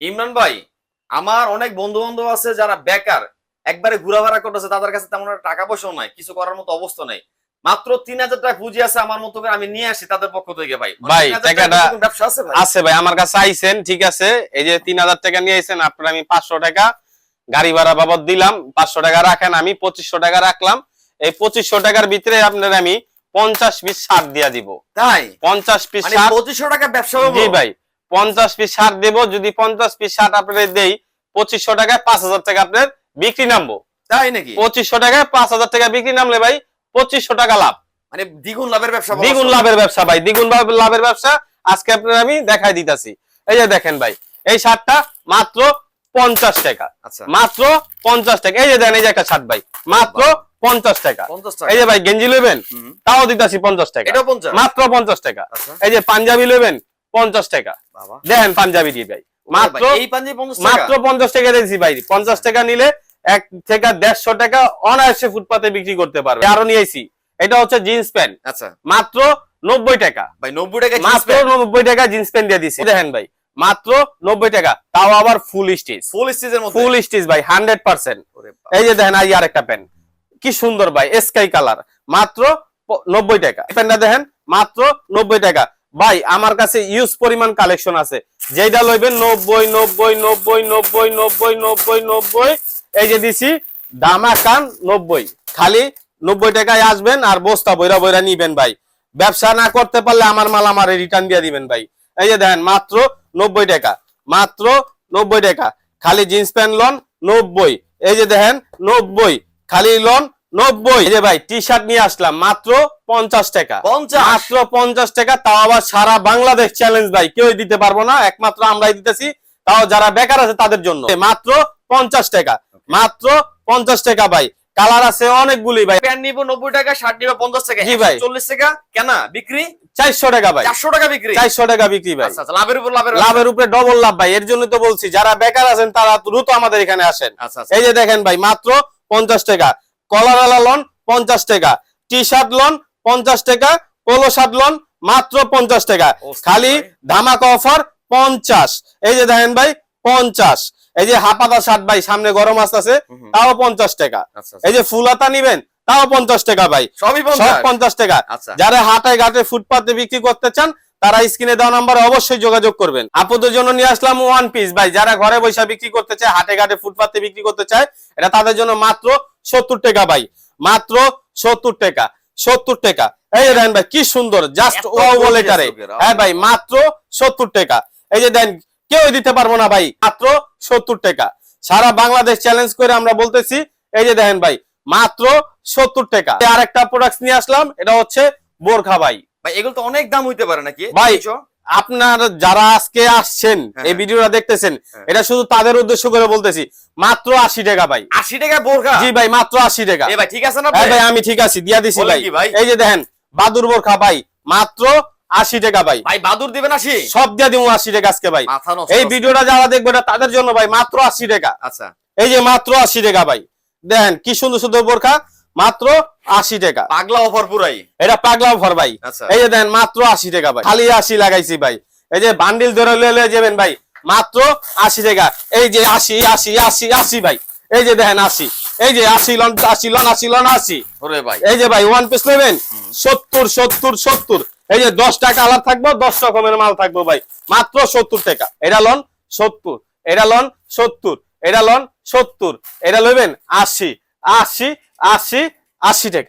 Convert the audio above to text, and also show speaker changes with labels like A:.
A: ইমরান ভাই আমার অনেক বন্ধু বান্ধব আছে যারা বেকার একবারে ঘোরাফেরা করতেছে তাদের কাছে তেমন টাকা পয়সাও নাই কিছু করার মতো অবস্থা নেই। মাত্র তিন হাজার টাকা পুঁজি আছে আমার মতো করে আমি নিয়ে আসি তাদের পক্ষ থেকে ভাই। মানে
B: ভাই, টাকাটা-
A: আছে ভাই?
B: আমার কাছে আইছেন ঠিক আছে এই যে তিন হাজার টাকা নিয়ে আইছেন আপনার আমি পাঁচশো টাকা গাড়ি ভাড়া বাবদ দিলাম পাঁচশো টাকা রাখেন আমি পঁচিশশো টাকা রাখলাম এই পঁচিশশো টাকার ভিতরে আপনার আমি পঞ্চাশ পিস সার দিয়া দিব।
A: তাই?
B: পঞ্চাশ পিস
A: মানে পঁচিশশো টাকা ব্যবসা
B: জি ভাই পঞ্চাশ পিস সার দেব যদি পঞ্চাশ পিস সার আপনাদের দেই পঁচিশশো টাকায় পাঁচ হাজার টাকা আপনার বিক্রি নামবো।
A: তাই নাকি?
B: পঁচিশশো টাকায় পাঁচ হাজার টাকা বিক্রি নামলে ভাই পঁচিশশো টাকা লাভ।
A: মানে দ্বিগুণ লাভের ব্যবসা
B: দ্বিগুণ লাভের ব্যবসা ভাই দ্বিগুণ লাভের ব্যবসা আজকে আপনার আমি দেখাই দিতাছি। এই যে দেখেন ভাই এই শার্টটা মাত্র পঞ্চাশ টাকা।
A: আচ্ছা।
B: মাত্র পঞ্চাশ টাকা। এই যে দেন এই যে একটা শার্ট ভাই মাত্র পঞ্চাশ টাকা। এই যে ভাই গেঞ্জি নেবেন? তাও দিতাছি পঞ্চাশ টাকা। মাত্র পঞ্চাশ টাকা।
A: আচ্ছা।
B: এই যে পাঞ্জাবি নেবেন? পঞ্চাশ টাকা। দেখেন পাঞ্জাবি দিয়ে ভাই। মাত্র মাত্র পঞ্চাশ টাকা দিয়েছি ভাই। পঞ্চাশ টাকা নিলে এক থেকে দেড়শো টাকা অনায়াসে ফুটপাতে বিক্রি করতে পারবে আরও নিয়েছি এটা হচ্ছে জিন্স প্যান্ট।
A: আচ্ছা।
B: মাত্র নব্বই টাকা।
A: ভাই নব্বই টাকা
B: মাত্র নব্বই টাকা জিন্স প্যান্ট দিয়ে দিচ্ছি দেখেন ভাই মাত্র নব্বই টাকা। তাও আবার ফুল স্টিচ।
A: ফুল স্টিচের
B: ফুল স্টিচ ভাই হান্ড্রেড পার্সেন্ট। এই যে দেখেন আর একটা প্যান্ট। কি সুন্দর ভাই স্কাই কালার। মাত্র নব্বই টাকা। প্যান্টটা দেখেন মাত্র নব্বই টাকা। ভাই, আমার কাছে ইউজ পরিমাণ কালেকশন আছে। যেটা লইবেন নব্বই নব্বই নব্বই নব্বই নব্বই নব্বই নব্বই, এই যে দিছি দামা কান নব্বই। খালি নব্বই টাকায় আসবেন আর বস্তা বইরা বইরা নিবেন ভাই। ব্যবসা না করতে পারলে আমার মাল আমার রিটার্ন দিয়ে দিবেন ভাই। এই যে দেখেন, মাত্র নব্বই টাকা, মাত্র নব্বই টাকা। খালি জিন্স প্যান্ট লন নব্বই। এই যে দেখেন, নব্বই। খালি লন নব্বই। যে ভাই টি শার্ট নিয়ে আসলাম মাত্র পঞ্চাশ টাকা। মাত্র পঞ্চাশ টাকা তাও আবার সারা বাংলাদেশ চ্যালেঞ্জ ভাই কেউ দিতে পারব না একমাত্র আমরাই দিতেছি তাও যারা বেকার আছে তাদের জন্য। মাত্র পঞ্চাশ টাকা মাত্র পঞ্চাশ টাকা ভাই। কালার আছে অনেকগুলি ভাই।
A: প্যান্ট নিবো নব্বই টাকা শার্ট নিবো পঞ্চাশ টাকা
B: জি ভাই।
A: চল্লিশ টাকা কেনা বিক্রি?
B: চারশো টাকা ভাই।
A: চারশো টাকা বিক্রি?
B: চারশো টাকা বিক্রি ভাই।
A: আচ্ছা আচ্ছা, লাভের উপর লাভের
B: লাভের উপরে ডবল লাভ ভাই এর জন্য তো বলছি যারা বেকার আছেন তারা দ্রুত আমাদের এখানে আসেন।
A: আচ্ছা আচ্ছা।
B: এই যে দেখেন ভাই মাত্র পঞ্চাশ টাকা। কলারালা লন পঞ্চাশ টাকা টি শার্ট লন পঞ্চাশ টাকা পোলো শার্ট লন মাত্র পঞ্চাশ টাকা। খালি। ধামাকা অফার পঞ্চাশ। এই যে দেখেন ভাই পঞ্চাশ। এই যে হাপাতা শার্ট ভাই সামনে গরম আসতেছে। তাও পঞ্চাশ টাকা।
A: আচ্ছা আচ্ছা।
B: এই যে ফুলাতা নিবেন তাও পঞ্চাশ টাকা ভাই।
A: সবই
B: সব
A: পঞ্চাশ
B: পঞ্চাশ টাকা।
A: আচ্ছা।
B: যারা হাটে ঘাটে ফুটপাতে বিক্রি করতে চান তারা স্ক্রিনে দেওয়া নাম্বারে অবশ্যই যোগাযোগ করবেন। আপুদের জন্য নিয়ে আসলাম ওয়ান পিস ভাই যারা ঘরে বসে বিক্রি করতে চায় হাটে ঘাটে ফুটপাতে বিক্রি করতে চায় এটা তাদের জন্য মাত্র সত্তর টাকা ভাই। মাত্র সত্তর টাকা সত্তর টাকা। এই যে দেখেন ভাই কি সুন্দর জাস্ট ওয়াও বলে হ্যাঁ ভাই মাত্র সত্তর টাকা। এই যে দেন কেউ দিতে পারব না ভাই মাত্র সত্তর টাকা। সারা বাংলাদেশ চ্যালেঞ্জ করে আমরা বলতেছি এই যে দেখেন ভাই মাত্র সত্তর টাকা। আর একটা প্রোডাক্ট নিয়ে আসলাম এটা হচ্ছে বোরখা ভাই।
A: ভাই এগুলো তো অনেক দাম হইতে পারে নাকি?
B: ভাই, আপনার যারা আজকে আসছেন
A: হ্যাঁ।
B: এই ভিডিওটা দেখতেছেন
A: হ্যাঁ।
B: এটা শুধু তাদের উদ্দেশ্য করে বলতেছি মাত্র আশি টাকা ভাই।
A: আশি টাকা বোরখা?
B: জি ভাই মাত্র আশি টাকা।
A: ভাই ঠিক আছে না
B: হ্যাঁ
A: ভাই?
B: আমি ঠিক আছি দিয়া দিছি ভাই। এই যে দেখেন বাদুর বোরখা ভাই মাত্র আশি টাকা ভাই।
A: ভাই বাদুর দিবেন আশি?
B: সব দিয়া দিব আশি টাকা আজকে ভাই। এই ভিডিওটা যারা দেখবে এটা তাদের জন্য ভাই মাত্র আশি টাকা।
A: আচ্ছা।
B: এই যে মাত্র আশি টাকা ভাই। দেখেন কি সুন্দর সুন্দর বোরখা মাত্র আশি টাকা।
A: পাগলা অফার পুরাই।
B: এটা পাগলা অফার ভাই।
A: আচ্ছা।
B: এই যে দেন মাত্র আশি টাকা ভাই। খালি আশি লাগাইছি ভাই। এই যে বান্ডিল ধরে লয়ে যাবেন ভাই মাত্র আশি টাকা। এই যে আশি আশি আশি আশি ভাই। এই যে দেখেন আশি। এই যে আশি লন আশি লন আশি লন আশি।
A: ওরে ভাই।
B: এই যে ভাই ওয়ান পিস নেবেন? সত্তর সত্তর সত্তর। এই যে দশ টাকা আলাদা থাকব দশ রকমের মাল থাকব ভাই। মাত্র সত্তর টাকা। এটা লন সত্তর এটা লন সত্তর এটা লন সত্তর। এটা লইবেন আশি আশি আশি আশি টাকা।